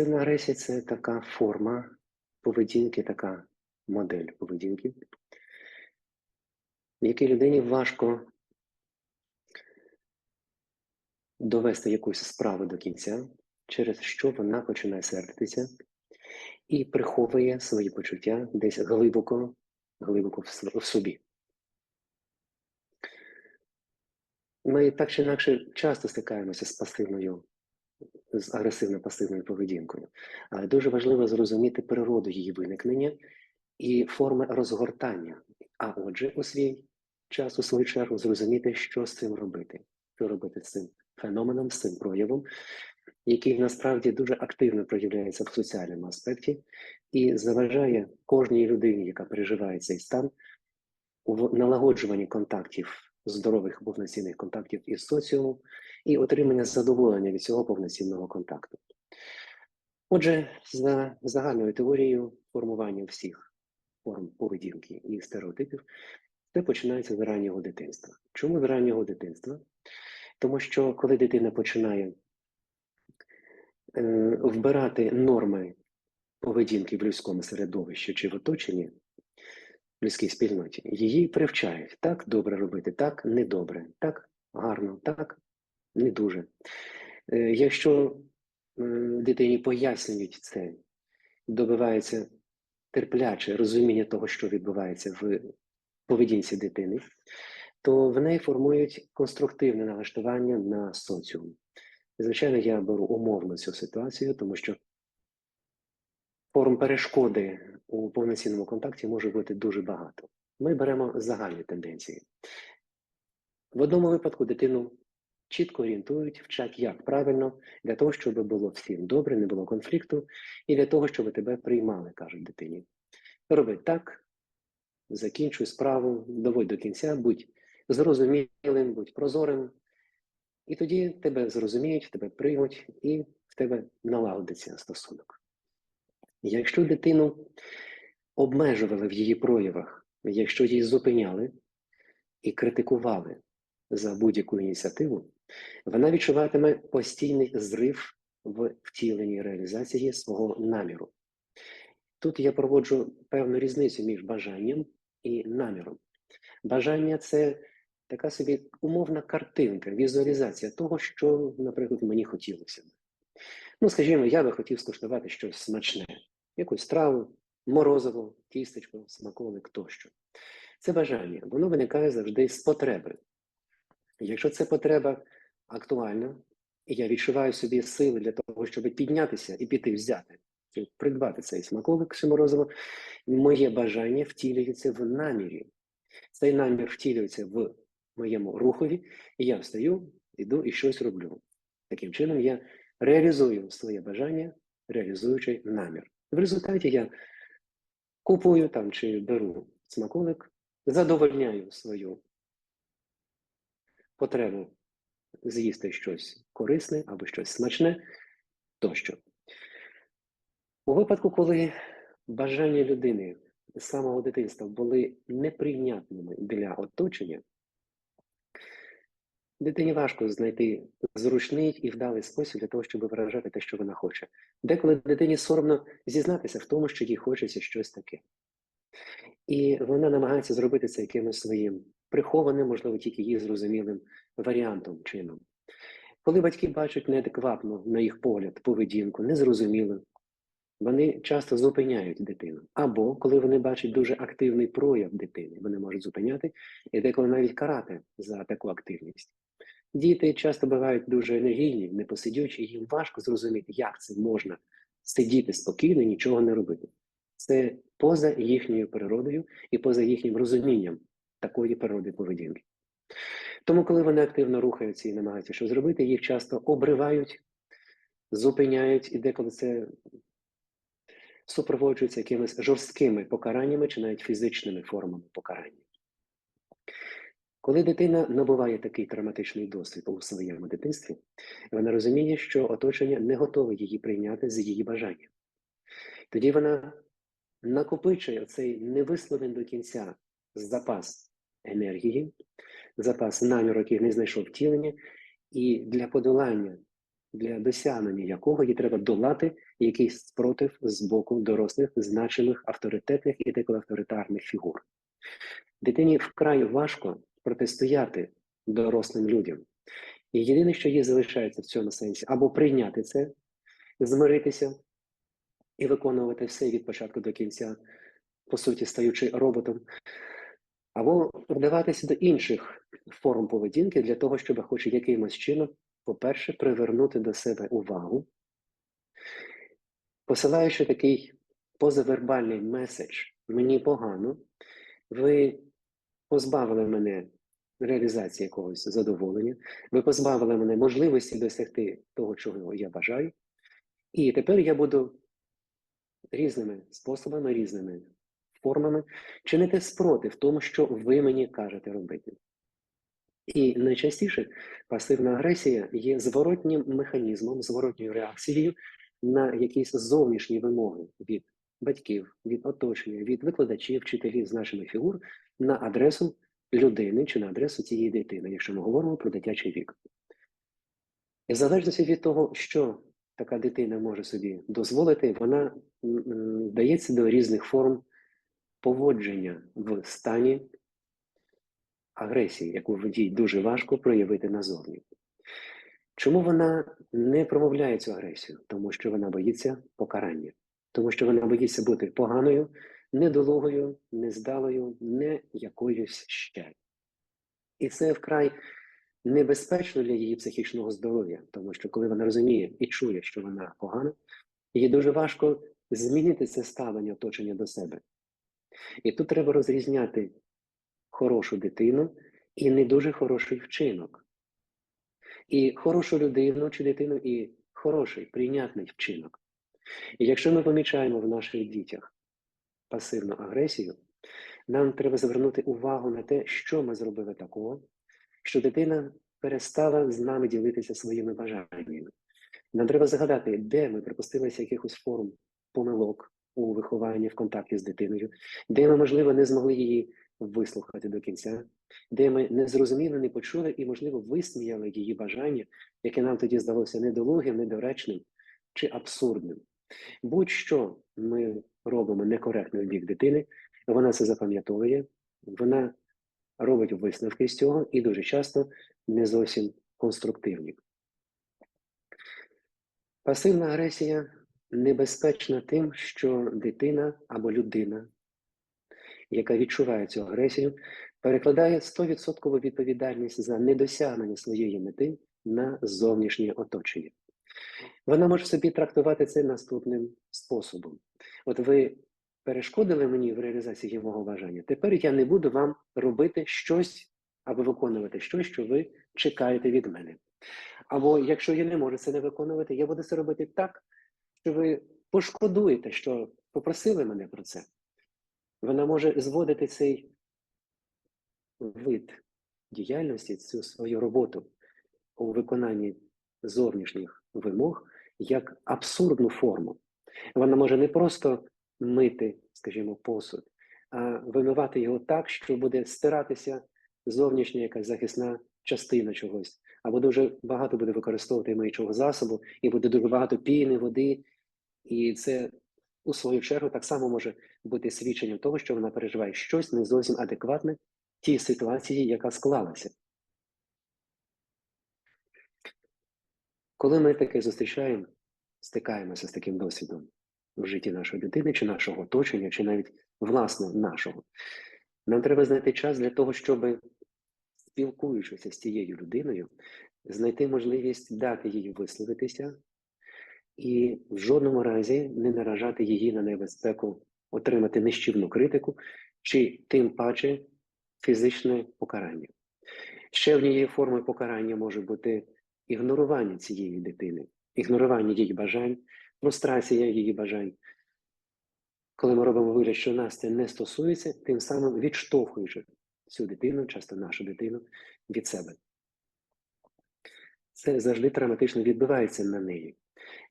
Пасивна агресія це така форма поведінки, така модель поведінки, в якій людині важко довести якусь справу до кінця, через що вона починає сердитися і приховує свої почуття десь глибоко, глибоко в собі. Ми так чи інакше часто стикаємося з пасивною, з агресивно-пасивною поведінкою, але дуже важливо зрозуміти природу її виникнення і форми розгортання. А отже, у свій час, у свою чергу, зрозуміти, що з цим робити, що робити з цим феноменом, з цим проявом, який насправді дуже активно проявляється в соціальному аспекті і заважає кожній людині, яка переживає цей стан, у налагоджуванні контактів, здорових повноцінних контактів із соціумом і отримання задоволення від цього повноцінного контакту. Отже, за загальною теорією формування всіх форм поведінки і стереотипів, це починається з раннього дитинства. Чому з раннього дитинства? Тому що коли дитина починає е, вбирати норми поведінки в людському середовищі чи в оточенні, людській спільноті, її привчають так добре робити, так недобре, так гарно, так не дуже. Е, Якщо дитині пояснюють це, добивається терпляче розуміння того, що відбувається в поведінці дитини, то в неї формують конструктивне налаштування на соціум. Звичайно, я беру умовно цю ситуацію, тому що форм перешкоди у повноцінному контакті може бути дуже багато. Ми беремо загальні тенденції. В одному випадку дитину чітко орієнтують, вчать, як правильно, для того, щоб було всім добре, не було конфлікту, і для того, щоб тебе приймали, кажуть дитині. Роби так, закінчуй справу, доводь до кінця, будь зрозумілим, будь прозорим, і тоді тебе зрозуміють, тебе приймуть, і в тебе налагодиться стосунок. Якщо дитину обмежували в її проявах, якщо її зупиняли і критикували за будь-яку ініціативу, вона відчуватиме постійний зрив в втіленні реалізації свого наміру. Тут я проводжу певну різницю між бажанням і наміром. Бажання це така собі умовна картинка, візуалізація того, що, наприклад, мені хотілося б. Ну, скажімо, я би хотів скуштувати щось смачне, якусь страву, морозиво, тістечко, смаколик тощо. Це бажання, воно виникає завжди з потреби. Якщо ця потреба актуальна, і я відчуваю собі сили для того, щоб піднятися і піти взяти, чи придбати цей смаколик чи морозиво, моє бажання втілюється в намірі. Цей намір втілюється в моєму рухові, і я встаю, йду і щось роблю. Таким чином, я реалізую своє бажання, реалізуючи намір. В результаті я купую там чи беру смаколик, задовольняю свою потребу з'їсти щось корисне або щось смачне тощо. У випадку, коли бажання людини з самого дитинства були неприйнятними для оточення, дитині важко знайти зручний і вдалий спосіб для того, щоб виражати те, що вона хоче. Деколи дитині соромно зізнатися в тому, що їй хочеться щось таке. І вона намагається зробити це якимось своїм прихованим, можливо, тільки їй зрозумілим варіантом чином. Коли батьки бачать неадекватну, на їх погляд, поведінку, незрозумілу, вони часто зупиняють дитину. Або коли вони бачать дуже активний прояв дитини, вони можуть зупиняти і деколи навіть карати за таку активність. Діти часто бувають дуже енергійні, непосидючі, і їм важко зрозуміти, як це можна сидіти спокійно нічого не робити. Це поза їхньою природою і поза їхнім розумінням такої природи поведінки. Тому, коли вони активно рухаються і намагаються щось зробити, їх часто обривають, зупиняють, і деколи це супроводжується якимись жорсткими покараннями чи навіть фізичними формами покарання. Коли дитина набуває такий травматичний досвід у своєму дитинстві, вона розуміє, що оточення не готове її прийняти з її бажанням. Тоді вона накопичує цей невисловлений до кінця запас енергії, запас наміру, який не знайшов втілення, і для подолання для досягнення якого їй треба долати якийсь спротив з боку дорослих, значимих авторитетних і деколи авторитарних фігур. Дитині вкрай важко протистояти дорослим людям. І єдине, що їй залишається в цьому сенсі, або прийняти це, змиритися і виконувати все від початку до кінця, по суті, стаючи роботом, або вдаватися до інших форм поведінки для того, щоб хоч якимось чином, по-перше, привернути до себе увагу, посилаючи такий позавербальний меседж мені погано, ви позбавили мене реалізації якогось задоволення, ви позбавили мене можливості досягти того, чого я бажаю, і тепер я буду різними способами, різними формами чинити спротив тому, що ви мені кажете робити. І найчастіше пасивна агресія є зворотнім механізмом, зворотньою реакцією на якісь зовнішні вимоги від батьків, від оточення, від викладачів, вчителів, значених фігур на адресу людини чи на адресу цієї дитини, якщо ми говоримо про дитячий вік. І в залежності від того, що така дитина може собі дозволити, вона вдається до різних форм поводження в стані агресії, яку їй дуже важко проявити назовні. Чому вона не промовляє цю агресію? Тому що вона боїться покарання, тому що вона боїться бути поганою, недолугою, нездалою, не якоюсь ще. І це вкрай небезпечно для її психічного здоров'я, тому що коли вона розуміє і чує, що вона погана, їй дуже важко змінити це ставлення оточення до себе. І тут треба розрізняти хорошу дитину і не дуже хороший вчинок. І хорошу людину чи дитину, і хороший, прийнятний вчинок. І якщо ми помічаємо в наших дітях пасивну агресію, нам треба звернути увагу на те, що ми зробили такого, що дитина перестала з нами ділитися своїми бажаннями. Нам треба згадати, де ми припустилися якихось форм помилок у вихованні в контакті з дитиною, де ми, можливо, не змогли її вислухати до кінця, де ми не зрозуміли, не почули і, можливо, висміяли її бажання, яке нам тоді здалося недолугим, недоречним чи абсурдним. Будь-що ми робимо некоректно в бік дитини, вона це запам'ятовує, вона робить висновки з цього і дуже часто не зовсім конструктивні. Пасивна агресія небезпечна тим, що дитина або людина, яка відчуває цю агресію, перекладає 100% відповідальність за недосягнення своєї мети на зовнішнє оточення. Вона може собі трактувати це наступним способом. От ви перешкодили мені в реалізації мого бажання, тепер я не буду вам робити щось або виконувати щось, що ви чекаєте від мене. Або якщо я не можу це не виконувати, я буду це робити так, що ви пошкодуєте, що попросили мене про це. Вона може зводити цей вид діяльності, цю свою роботу у виконанні зовнішніх вимог як абсурдну форму. Вона може не просто мити, скажімо, посуд, а вимивати його так, що буде стиратися зовнішня якась захисна частина чогось, або дуже багато буде використовувати миючого засобу, і буде дуже багато піни, води, і це у свою чергу так само може бути свідченням того, що вона переживає щось не зовсім адекватне тій ситуації, яка склалася. Коли ми таке зустрічаємо, стикаємося з таким досвідом в житті нашої дитини, чи нашого оточення, чи навіть власне нашого, нам треба знайти час для того, щоб, спілкуючися з цією людиною, знайти можливість дати їй висловитися і в жодному разі не наражати її на небезпеку, отримати нищівну критику, чи тим паче фізичне покарання. Ще однією формою покарання може бути ігнорування цієї дитини, ігнорування її бажань, фрустрація її бажань. Коли ми робимо вигляд, що нас це не стосується, тим самим відштовхуючи цю дитину, часто нашу дитину, від себе. Це завжди травматично відбувається на неї.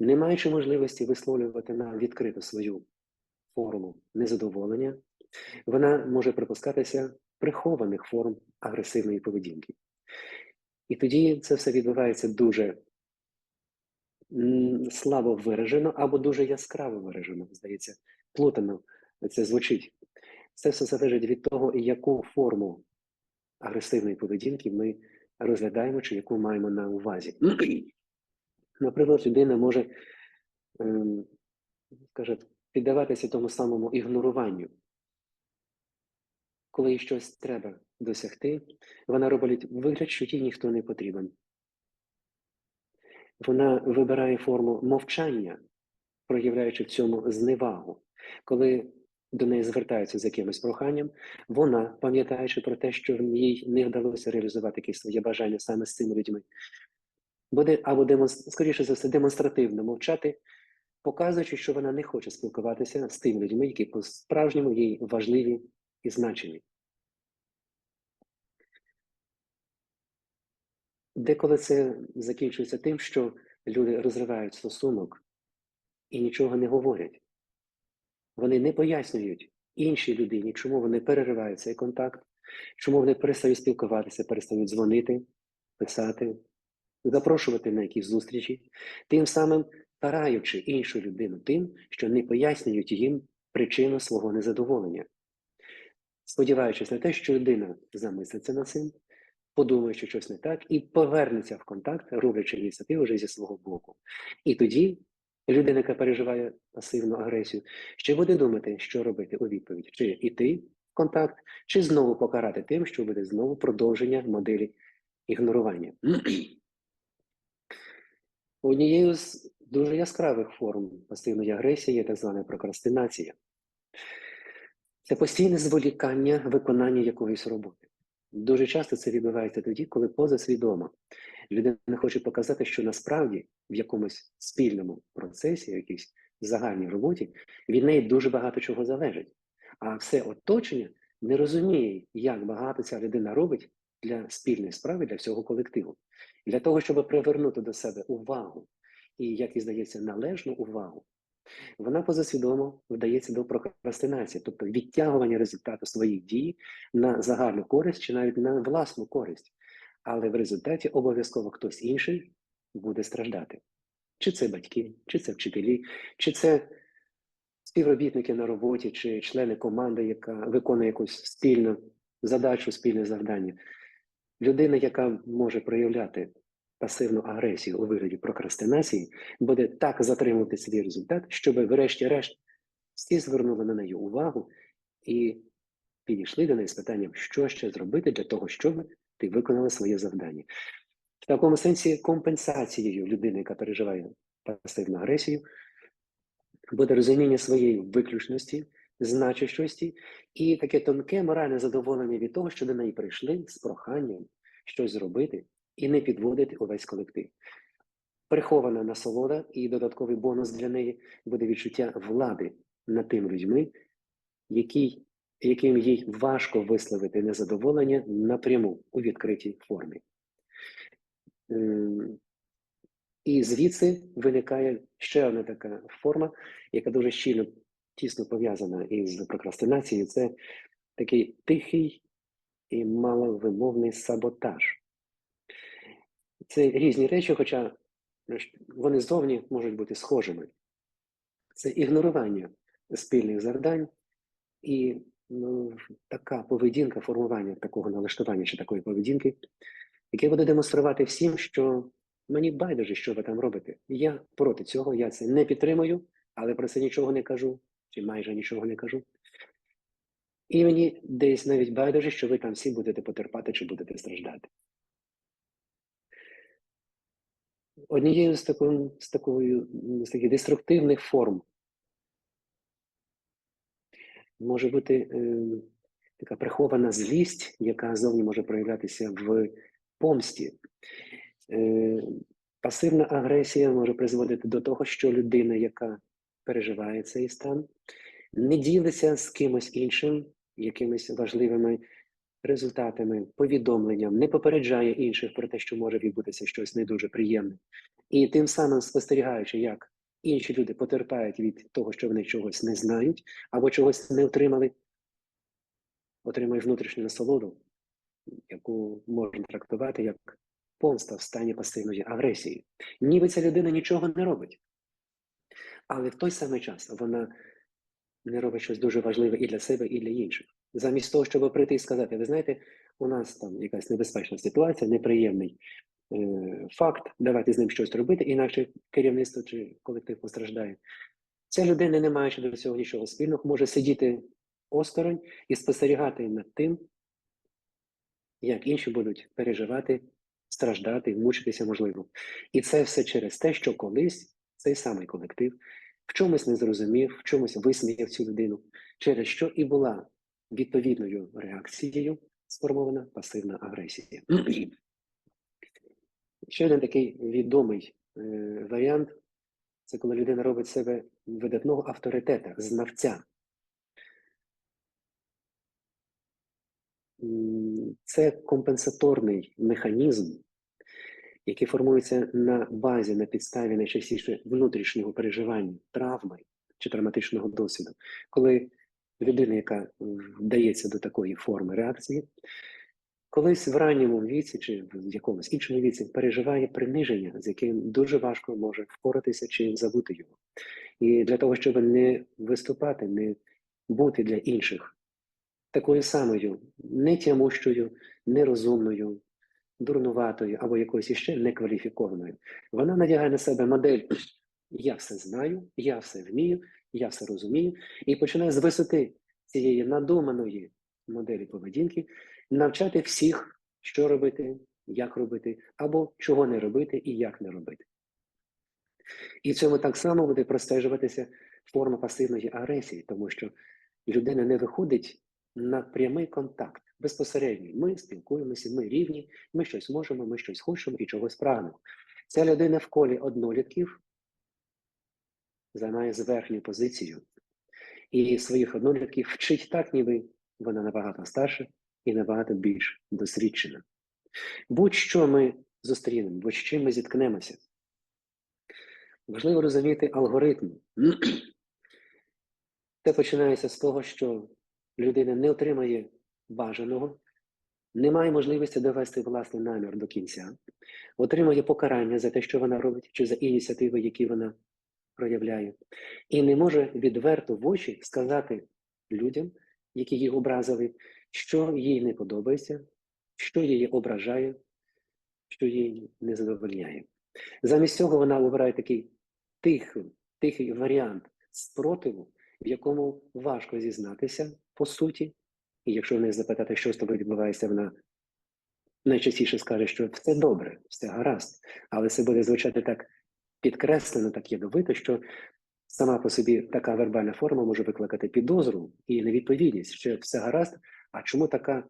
Не маючи можливості висловлювати нам відкрито свою форму незадоволення, вона може припускатися прихованих форм агресивної поведінки. І тоді це все відбувається дуже слабо виражено або дуже яскраво виражено, здається, плутано це звучить. Це все залежить від того, яку форму агресивної поведінки ми розглядаємо чи яку маємо на увазі. Наприклад, людина може ем, скаже, піддаватися тому самому ігноруванню. Коли їй щось треба досягти, вона робить вигляд, що їй ніхто не потрібен. Вона вибирає форму мовчання, проявляючи в цьому зневагу. Коли до неї звертаються з якимось проханням, вона, пам'ятаючи про те, що їй не вдалося реалізувати якісь своє бажання саме з цими людьми, буде або демонс... скоріше за все демонстративно мовчати, показуючи, що вона не хоче спілкуватися з тими людьми, які по-справжньому їй важливі і значимі. Деколи це закінчується тим, що люди розривають стосунок і нічого не говорять. Вони не пояснюють іншій людині, чому вони переривають цей контакт, чому вони перестають спілкуватися, перестають дзвонити, писати, запрошувати на якісь зустрічі, тим самим караючи іншу людину тим, що не пояснюють їм причину свого незадоволення. Сподіваючись на те, що людина замислиться над цим, подумає, що щось не так, і повернеться в контакт, роблячи ініціативу вже зі свого боку. І тоді людина, яка переживає пасивну агресію, ще буде думати, що робити у відповідь: чи йти в контакт, чи знову покарати тим, що буде знову продовження моделі ігнорування. Однією з дуже яскравих форм пасивної агресії є так звана прокрастинація. Це постійне зволікання виконання якоїсь роботи. Дуже часто це відбувається тоді, коли позасвідомо людина хоче показати, що насправді в якомусь спільному процесі, якійсь загальній роботі, від неї дуже багато чого залежить. А все оточення не розуміє, як багато ця людина робить для спільної справи, для всього колективу. Для того, щоб привернути до себе увагу і, як і здається, належну увагу, вона позасвідомо вдається до прокрастинації, тобто відтягування результату своїх дій на загальну користь чи навіть на власну користь. Але в результаті обов'язково хтось інший буде страждати. Чи це батьки, чи це вчителі, чи це співробітники на роботі, чи члени команди, яка виконує якусь спільну задачу, спільне завдання. Людина, яка може проявляти пасивну агресію у вигляді прокрастинації, буде так затримувати свій результат, щоб, врешті-решт, всі звернули на неї увагу і підійшли до неї з питанням, що ще зробити для того, щоб ти виконала своє завдання. В такому сенсі компенсацією людини, яка переживає пасивну агресію, буде розуміння своєї виключності, значущості і таке тонке моральне задоволення від того, що до неї прийшли з проханням щось зробити і не підводити увесь колектив. Прихована насолода і додатковий бонус для неї буде відчуття влади над тими людьми, які, яким їй важко висловити незадоволення напряму у відкритій формі. Ем, І звідси виникає ще одна така форма, яка дуже щільно тісно пов'язана із прокрастинацією. Це такий тихий і маловимовний саботаж. Це різні речі, хоча вони зовні можуть бути схожими. Це ігнорування спільних завдань і ну, така поведінка, формування такого налаштування чи такої поведінки, яке буде демонструвати всім, що мені байдуже, що ви там робите. Я проти цього, я це не підтримую, але про це нічого не кажу, чи майже нічого не кажу. І мені десь навіть байдуже, що ви там всі будете потерпати чи будете страждати. Однією з такою, з такою з таких деструктивних форм може бути е, така прихована злість, яка зовні може проявлятися в помсті. Е, Пасивна агресія може призводити до того, що людина, яка переживає цей стан, не ділиться з кимось іншим, якимись важливими результатами, повідомленням, не попереджає інших про те, що може відбутися щось не дуже приємне. І тим самим спостерігаючи, як інші люди потерпають від того, що вони чогось не знають або чогось не отримали, отримує внутрішню насолоду, яку можна трактувати як помста в стані пасивної агресії. Ніби ця людина нічого не робить. Але в той самий час вона не робить щось дуже важливе і для себе, і для інших. Замість того, щоб прийти і сказати, ви знаєте, у нас там якась небезпечна ситуація, неприємний е, факт, давайте з ним щось робити, інакше керівництво чи колектив постраждає. Ця людина, не маючи до цього нічого спільного, може сидіти осторонь і спостерігати над тим, як інші будуть переживати, страждати, мучитися можливо. І це все через те, що колись цей самий колектив в чомусь не зрозумів, в чомусь висміяв цю людину, через що і була відповідною реакцією сформована пасивна агресія. Ще один такий відомий е, варіант це коли людина робить себе видатного авторитета, знавця. Це компенсаторний механізм, який формується на базі, на підставі найчастіше внутрішнього переживання, травми чи травматичного досвіду, коли людина, яка вдається до такої форми реакції, колись в ранньому віці чи в якомусь іншому віці переживає приниження, з яким дуже важко може впоратися чи забути його. І для того, щоб не виступати, не бути для інших такою самою нетямущою, нерозумною, дурнуватою або якоюсь іще некваліфікованою, вона надягає на себе модель я все знаю, я все вмію, я все розумію, і починає з висоти цієї надуманої моделі поведінки навчати всіх, що робити, як робити, або чого не робити і як не робити. І в цьому так само буде простежуватися форма пасивної агресії, тому що людина не виходить на прямий контакт безпосередній. Ми спілкуємося, ми рівні, ми щось можемо, ми щось хочемо і чогось прагнемо. Ця людина в колі однолітків займає зверхню позицію і своїх однолітків вчить так, ніби вона набагато старша і набагато більш досвідчена. Будь-що ми зустрінемо, будь-чим ми зіткнемося. Важливо розуміти алгоритм. Це починається з того, що людина не отримає бажаного, не має можливості довести власний намір до кінця, отримує покарання за те, що вона робить, чи за ініціативи, які вона проявляє, і не може відверто в очі сказати людям, які її образили, що їй не подобається, що її ображає, що їй не задовольняє. Замість цього вона обирає такий тихий, тихий варіант спротиву, в якому важко зізнатися по суті. І якщо в неї запитати, що з тобою відбувається, вона найчастіше скаже, що все добре, все гаразд, але це буде звучати так підкреслено, так ядовито, що сама по собі така вербальна форма може викликати підозру і невідповідність, що все гаразд, а чому така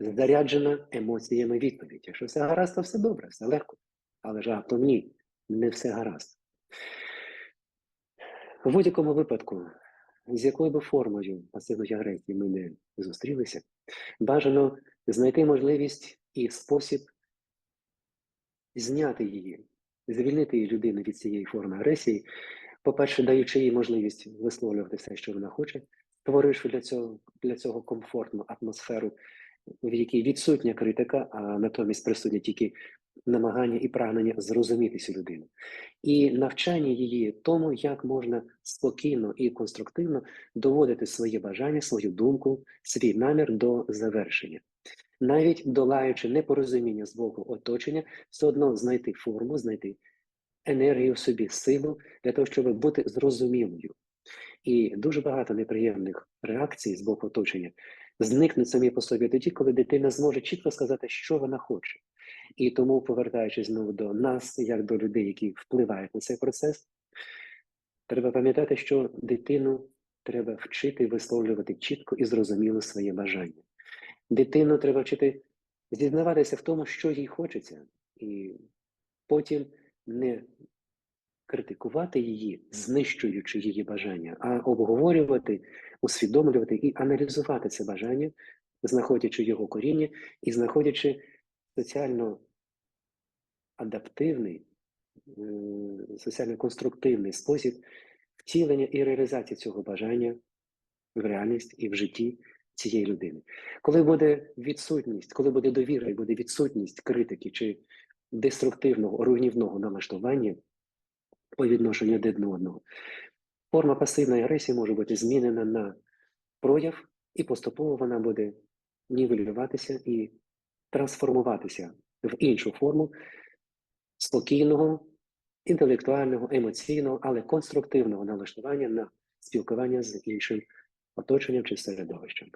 заряджена емоціями відповідь? Якщо все гаразд, то все добре, все легко. Але ж раптом ні, не все гаразд. В будь-якому випадку, з якою би формою пасивної агресії ми не зустрілися, бажано знайти можливість і спосіб зняти її, звільнити її людину від цієї форми агресії, по-перше, даючи їй можливість висловлювати все, що вона хоче, створивши для цього, для цього комфортну атмосферу, в якій відсутня критика, а натомість присутні тільки намагання і прагнення зрозуміти цю людину, і навчання її тому, як можна спокійно і конструктивно доводити своє бажання, свою думку, свій намір до завершення. Навіть долаючи непорозуміння з боку оточення, все одно знайти форму, знайти енергію в собі, силу для того, щоб бути зрозумілою. І дуже багато неприємних реакцій з боку оточення зникнуть самі по собі тоді, коли дитина зможе чітко сказати, що вона хоче. І тому, повертаючись знову до нас, як до людей, які впливають на цей процес, треба пам'ятати, що дитину треба вчити висловлювати чітко і зрозуміло своє бажання. Дитину треба вчити зізнаватися в тому, що їй хочеться, і потім не критикувати її, знищуючи її бажання, а обговорювати, усвідомлювати і аналізувати це бажання, знаходячи його коріння і знаходячи соціально адаптивний, е, соціально конструктивний спосіб втілення і реалізації цього бажання в реальність і в житті цієї людини. Коли буде відсутність, коли буде довіра і буде відсутність критики чи деструктивного, руйнівного налаштування по відношенню одного одного, форма пасивної агресії може бути змінена на прояв, і поступово вона буде нівелюватися і трансформуватися в іншу форму спокійного, інтелектуального, емоційного, але конструктивного налаштування на спілкування з іншим оточенням чи середовищем.